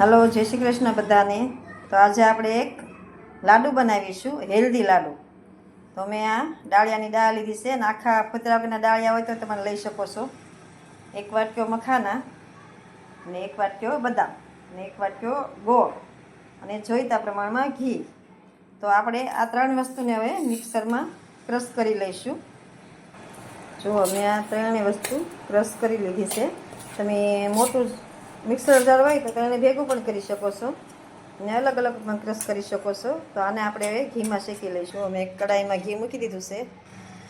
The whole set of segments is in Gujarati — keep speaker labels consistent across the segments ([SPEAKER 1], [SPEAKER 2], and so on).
[SPEAKER 1] હલો, જય શ્રી કૃષ્ણ બધાને. તો આજે આપણે એક લાડુ બનાવીશું, હેલ્ધી લાડુ. તો મેં આ ડાળિયાની દાળ લીધી છે અને આખા ફૂતરા વગરના ડાળિયા હોય તો તમે લઈ શકો છો. એક વાટક્યો મખાના અને એક વાટક્યો બદામ અને એક વાટક્યો ગોળ અને જોઈતા પ્રમાણમાં ઘી. તો આપણે આ ત્રણ વસ્તુને હવે મિક્સરમાં ક્રશ કરી લઈશું. જુઓ, મેં આ ત્રણેય વસ્તુ ક્રશ કરી લીધી છે. તમે મોટું મિક્સર જાર હોય તો એને ભેગું પણ કરી શકો છો. અને અલગ અલગ પણ ક્રશ કરી શકો છો. તો આને આપણે હવે ઘીમાં શેકી લઈશું. અમે કડાઈમાં ઘી મૂકી દીધું છે.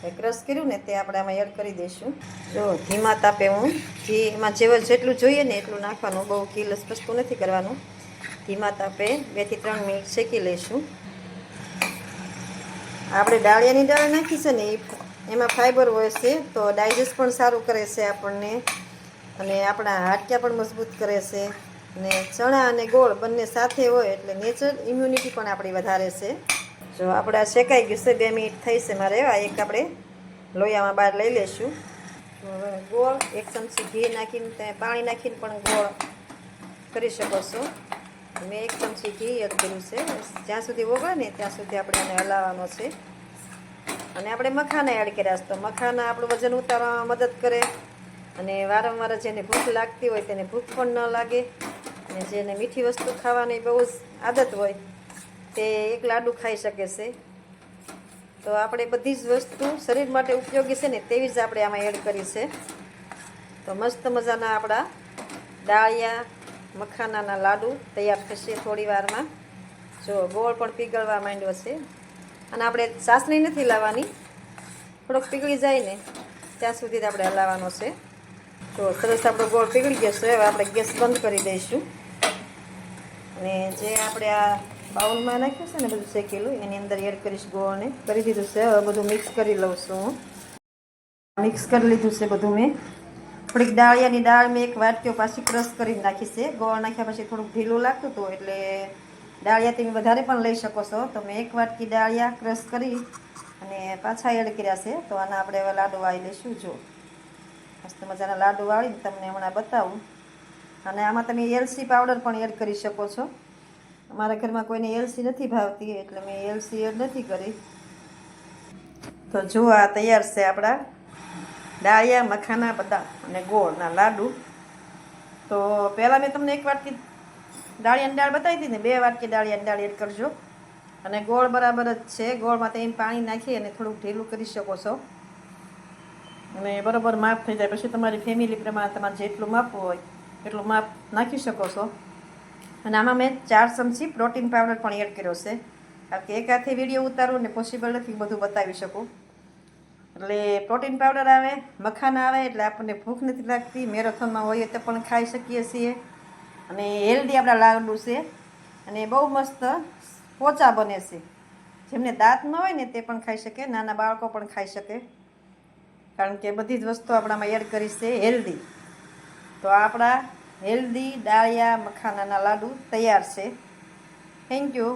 [SPEAKER 1] એ ક્રશ કર્યું ને તે આપણે આમાં એડ કરી દઈશું. જો ઘીમાં તાપે હું ઘી એમાં જેવ જેટલું જોઈએ ને એટલું નાખવાનું. બહુ ઘી લસપસતું નથી કરવાનું. ધીમા તાપે બેથી ત્રણ મિનિટ શેકી લઈશું. આપણે ડાળિયાની દાળ નાખી છે ને એ એમાં ફાઈબર હોય છે, તો ડાયજેસ્ટ પણ સારું કરે છે આપણને. અને આપણા હાડક્યા પણ મજબૂત કરે છે. અને ચણા અને ગોળ બંને સાથે હોય એટલે નેચરલ ઇમ્યુનિટી પણ આપણી વધારે છે. જો આપણા શેકાઈ ગયું છે, બે મિનિટ થઈ છે મારે. આ એક આપણે લોયામાં બહાર લઈ લઈશું. ગોળ, એક ચમચી ઘી નાખીને ત્યાં પાણી નાખીને પણ ગોળ કરી શકો છો. મેં એક ચમચી ઘી એડ કર્યું છે. જ્યાં સુધી ઓગળે ને ત્યાં સુધી આપણે એને હલાવવાનો છે. અને આપણે મખાના એડ કર્યા છે. તો મખાના આપણું વજન ઉતારવામાં મદદ કરે. અને વારંવાર જેને ભૂખ લાગતી હોય તેને ભૂખ પણ ન લાગે. અને જેને મીઠી વસ્તુ ખાવાની બહુ જ આદત હોય, તે એક લાડુ ખાઈ શકે છે. તો આપણે બધી જ વસ્તુ શરીર માટે ઉપયોગી છે ને તેવી જ આપણે આમાં એડ કરી છે. તો મસ્ત મજાના આપણા ડાળિયા, મખાનાના લાડુ તૈયાર થશે થોડી વારમાં. જો ગોળ પણ પીગળવા માંડ્યો છે. અને આપણે ચાસણી નથી લાવવાની, થોડોક પીગળી જાય ને, ત્યાં સુધી આપણે હલાવવાનો છે. તો સરસ આપણો ગોળ પીગળી ગયો છે. હવે આપણે ગેસ બંધ કરી દઈશું. અને જે આપણે આ બાઉલમાં નાખ્યું છે ને બધું શેકેલું, એની અંદર એડ કરીશ ગોળને. કરી દીધું છે. હવે બધું મિક્સ કરી લઉં છું. હું મિક્સ કરી લીધું છે બધું મેં. થોડીક દાળિયાની દાળ મેં એક વાટકીઓ પાછી ક્રશ કરીને નાખી છે. ગોળ નાખ્યા પછી થોડુંક ઢીલું લાગતું હતું એટલે ડાળિયા તમે વધારે પણ લઈ શકો છો. તો મેં એક વાટકી દાળિયા ક્રશ કરી અને પાછા એડ કર્યા છે. તો આના આપણે હવે લાડુ વાવી લઈશું. જો. મસ્ત મજાના લાડુ વાળીને તમને હમણાં બતાવું. અને આમાં તમે એલસી પાવડર પણ એડ કરી શકો છો. અમારા ઘરમાં કોઈને એલસી નથી ભાવતી, એટલે મેં એલસી એડ નથી કરી. તો જો આ તૈયાર છે આપણા ડાળિયા, મખાના બદામ અને ગોળના લાડુ. તો પહેલાં મેં તમને એક વાટકી ડાળિયાની દાળ બતાવી હતી ને, બે વાટકી ડાળિયાની દાળ એડ કરજો. અને ગોળ બરાબર જ છે. ગોળમાં તમે પાણી નાખી અને થોડુંક ઢીલું કરી શકો છો. અને બરાબર માપ થઈ જાય. પછી તમારી ફેમિલી પ્રમાણે તમારે જેટલું માપવું હોય એટલું માપ નાખી શકો છો. અને આમાં મેં ચાર ચમચી પ્રોટીન પાવડર પણ એડ કર્યો છે. કારણ કે એક હાથે વીડિયો ઉતારું ને પોસિબલ નથી બધું બતાવી શકું. એટલે પ્રોટીન પાવડર આવે, મખાના આવે, એટલે આપણને ભૂખ નથી લાગતી. મેરેથોનમાં હોઈએ તો પણ ખાઈ શકીએ છીએ. અને હેલ્ધી આપણા લાડુ છે. અને બહુ મસ્ત પોચા બને છે. જેમને દાંત ન હોય ને તે પણ ખાઈ શકે, નાના બાળકો પણ ખાઈ શકે. કારણ કે બધી જ વસ્તુ આપણામાં એડ કરી છે, હેલ્ધી. તો આપણા હેલ્ધી ડાળિયા મખાનાના લાડુ તૈયાર છે. Thank you